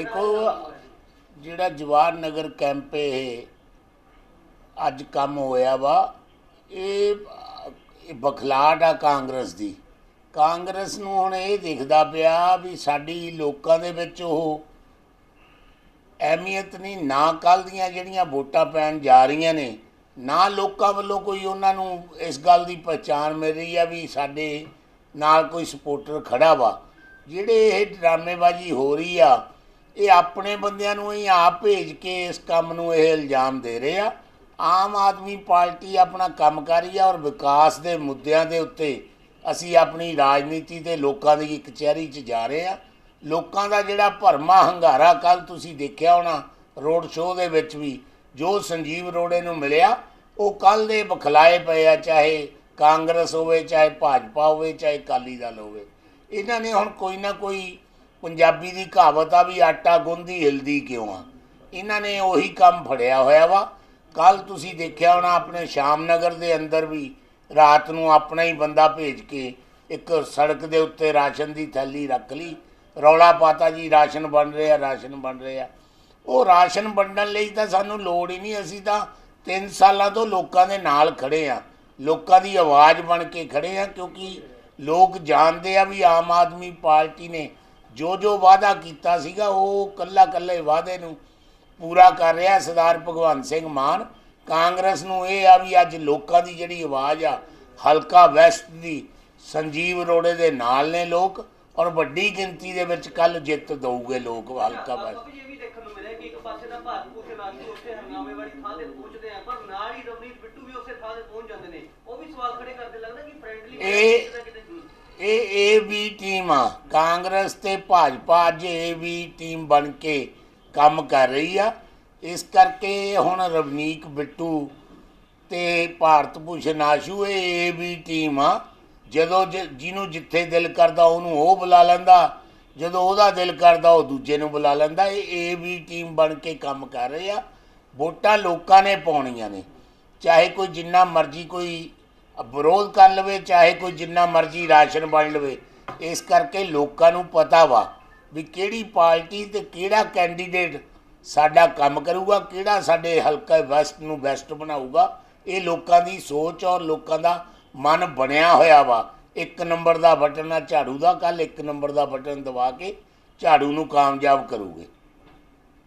ਦੇਖੋ, ਜਿਹੜਾ ਜਵਾਹਰ ਨਗਰ ਕੈਂਪ ਇਹ ਅੱਜ ਕੰਮ ਹੋਇਆ ਵਾ, ਇਹ ਇਹ ਬਖਲਾਟ ਆ ਕਾਂਗਰਸ ਦੀ। ਕਾਂਗਰਸ ਨੂੰ ਹੁਣ ਇਹ ਦਿਖਦਾ ਪਿਆ ਵੀ ਸਾਡੀ ਲੋਕਾਂ ਦੇ ਵਿੱਚ ਉਹ ਅਹਿਮੀਅਤ ਨਹੀਂ, ਨਾ ਕੱਲ ਦੀਆਂ ਜਿਹੜੀਆਂ ਵੋਟਾਂ ਪੈਣ ਜਾ ਰਹੀਆਂ ਨੇ, ਨਾ ਲੋਕਾਂ ਵੱਲੋਂ ਕੋਈ ਉਹਨਾਂ ਨੂੰ ਇਸ ਗੱਲ ਦੀ ਪਛਾਣ ਮਿਲ ਰਹੀ ਆ ਵੀ ਸਾਡੇ ਨਾਲ ਕੋਈ ਸਪੋਰਟਰ ਖੜਾ ਵਾ। ਜਿਹੜੇ ਇਹ ਡਰਾਮੇਬਾਜ਼ੀ ਹੋ ਰਹੀ ਆ ਇਹ ਆਪਣੇ ਬੰਦਿਆਂ ਨੂੰ ਹੀ ਆਪ ਭੇਜ ਕੇ ਇਸ ਕੰਮ ਨੂੰ ਇਹ ਇਲਜ਼ਾਮ ਦੇ ਰਹੇ ਆ। ਆਮ ਆਦਮੀ ਪਾਰਟੀ ਆਪਣਾ ਕੰਮ ਕਰ ਰਹੀ ਆ ਔਰ ਵਿਕਾਸ ਦੇ ਮੁੱਦਿਆਂ ਦੇ ਉੱਤੇ ਅਸੀਂ ਆਪਣੀ ਰਾਜਨੀਤੀ ਤੇ ਲੋਕਾਂ ਦੀ ਕਚਹਿਰੀ 'ਚ ਜਾ ਰਹੇ ਆ। ਲੋਕਾਂ ਦਾ ਜਿਹੜਾ ਭਰਮਾ ਹੰਗਾਰਾ ਕੱਲ ਤੁਸੀਂ ਦੇਖਿਆ ਹੋਣਾ, ਰੋਡ ਸ਼ੋਅ ਦੇ ਵਿੱਚ ਵੀ ਜੋ ਸੰਜੀਵ ਰੋੜੇ ਨੂੰ ਮਿਲਿਆ, ਉਹ ਕੱਲ ਦੇ ਬਖਲਾਏ ਪਏ ਆ, ਚਾਹੇ ਕਾਂਗਰਸ ਹੋਵੇ, ਚਾਹੇ ਭਾਜਪਾ ਹੋਵੇ, ਚਾਹੇ ਅਕਾਲੀ ਦਲ ਹੋਵੇ। ਇਹਨਾਂ ਨੇ ਹੁਣ ਕੋਈ ਨਾ ਕੋਈ ਪੰਜਾਬੀ ਦੀ ਕਹਾਵਤ ਆ ਵੀ ਆਟਾ ਗੁੰਦੀ ਹਿਲਦੀ ਕਿਉਂ ਆ? ਇਹਨਾਂ ਨੇ ਉਹੀ ਕੰਮ ਫੜਿਆ ਹੋਇਆ ਵਾ। ਕੱਲ ਤੁਸੀਂ ਦੇਖਿਆ ਹੋਣਾ ਆਪਣੇ ਸ਼ਾਮ ਨਗਰ ਦੇ ਅੰਦਰ ਵੀ ਰਾਤ ਨੂੰ ਆਪਣਾ ਹੀ ਬੰਦਾ ਭੇਜ ਕੇ ਇੱਕ ਸੜਕ ਦੇ ਉੱਤੇ ਰਾਸ਼ਨ ਦੀ ਥੈਲੀ ਰੱਖ ਲਈ। ਰੌਲਾ ਪਾਤਾ ਜੀ, ਰਾਸ਼ਨ ਬਣ ਰਿਹਾ, ਰਾਸ਼ਨ ਬਣ ਰਿਹਾ। ਉਹ ਰਾਸ਼ਨ ਵੰਡਣ ਲਈ ਤਾਂ ਸਾਨੂੰ ਲੋੜ ਹੀ ਨਹੀਂ, ਅਸੀਂ ਤਾਂ 3 ਸਾਲਾਂ ਤੋਂ ਲੋਕਾਂ ਦੇ ਨਾਲ ਖੜੇ ਆ। ਲੋਕਾਂ ਦੀ ਆਵਾਜ਼ ਬਣ ਕੇ ਖੜੇ ਆ ਕਿਉਂਕਿ ਲੋਕ ਜਾਣਦੇ ਆ ਵੀ ਆਮ ਆਦਮੀ ਪਾਰਟੀ ਨੇ ਜੋ ਜੋ ਵਾਅਦਾ ਕੀਤਾ ਸੀਗਾ ਉਹ ਕੱਲਾ ਕੱਲੇ ਵਾਅਦੇ ਨੂੰ ਪੂਰਾ ਕਰ ਰਿਹਾ ਸਰਦਾਰ ਭਗਵੰਤ ਸਿੰਘ ਮਾਨ। ਕਾਂਗਰਸ ਨੂੰ ਇਹ ਆ ਵੀ ਅੱਜ ਲੋਕਾਂ ਦੀ ਜਿਹੜੀ ਆਵਾਜ਼ ਆ ਹਲਕਾ ਵੈਸਟ ਦੀ ਸੰਜੀਵ ਰੋੜੇ ਦੇ ਨਾਲ ਨੇ ਲੋਕ ਔਰ ਵੱਡੀ ਗਿਣਤੀ ਦੇ ਵਿੱਚ ਕੱਲ ਜਿੱਤ ਦਊਗੇ ਲੋਕ ਹਲਕਾ ਵੈਸਟ। ਇਹ ਵੀ ਦੇਖਣ ਨੂੰ ਮਿਲਿਆ ਕਿ ਇੱਕ ਪਾਸੇ ਤਾਂ ਭਾਰਤ ਭੂਸ਼ਣ ਆਸ਼ੂ ਉੱਥੇ ਹੰਗਾਮੇ ਵਾਲੀ ਥਾਂ ਤੇ ਪਹੁੰਚਦੇ ਆ ਪਰ ਨਾਲ ਹੀ ਰਵਨੀਤ ਬਿੱਟੂ ਵੀ ਉਸੇ ਥਾਂ ਤੇ ਪਹੁੰਚ ਜਾਂਦੇ ਨੇ। ਉਹ ਵੀ ਸਵਾਲ ਖੜੇ ਕਰਦੇ ਲੱਗਦਾ ਕਿ ਫ੍ਰੈਂਡਲੀ ਇਹ- ਇਹ ਇਹ ਵੀ ਟੀਮ ਆ। ਕਾਂਗਰਸ ਤੇ ਭਾਜਪਾ ਅੱਜ ਇਹ ਵੀ ਟੀਮ ਬਣ ਕੇ ਕੰਮ ਕਰ ਰਹੀ ਆ। ਇਸ ਕਰਕੇ ਹੁਣ ਰਵਨੀਕ ਬਿੱਟੂ ਤੇ ਭਾਰਤ ਭੂਸ਼ਣ ਆਸ਼ੂ, ਇਹ ਇਹ ਵੀ ਟੀਮ ਆ। ਜਦੋਂ ਜ- ਜਿਹਨੂੰ ਜਿੱਥੇ ਦਿਲ ਕਰਦਾ ਉਹਨੂੰ ਉਹ ਬੁਲਾ ਲੈਂਦਾ। ਜਦੋਂ ਉਹਦਾ ਦਿਲ ਕਰਦਾ ਉਹ ਦੂਜੇ ਨੂੰ ਬੁਲਾ ਲੈਂਦਾ। ਇਹ ਇਹ ਵੀ ਟੀਮ ਬਣ ਕੇ ਕੰਮ ਕਰ ਰਹੀ ਆ। ਵੋਟਾਂ ਲੋਕਾਂ ਨੇ ਪਾਉਣੀਆਂ ਨੇ। ਚਾਹੇ ਕੋਈ ਜਿੰਨਾ ਮਰਜ਼ੀ ਕੋਈ ਵਿਰੋਧ ਕਰ ਲਵੇ, ਚਾਹੇ ਕੋਈ ਜਿੰਨਾ ਮਰਜ਼ੀ ਰਾਸ਼ਨ ਵੰਡ ਲਵੇ, ਇਸ ਕਰਕੇ ਲੋਕਾਂ ਨੂੰ ਪਤਾ ਵਾ ਵੀ ਕਿਹੜੀ ਪਾਰਟੀ ਤੇ ਕਿਹੜਾ ਕੈਂਡੀਡੇਟ ਸਾਡਾ ਕੰਮ ਕਰੂਗਾ, ਕਿਹੜਾ ਸਾਡੇ ਹਲਕਾ ਵੈਸਟ ਨੂੰ ਬੈਸਟ ਬਣਾਊਗਾ। ਇਹ ਲੋਕਾਂ ਦੀ ਸੋਚ ਔਰ ਲੋਕਾਂ ਦਾ ਮਨ ਬਣਿਆ ਹੋਇਆ ਵਾ। ਇੱਕ ਨੰਬਰ ਦਾ ਬਟਨ ਆ ਝਾੜੂ ਦਾ ਕੱਲ ਇੱਕ ਨੰਬਰ ਦਾ ਬਟਨ ਦਬਾ ਕੇ ਝਾੜੂ ਨੂੰ ਕਾਮਯਾਬ ਕਰੂਗੇ।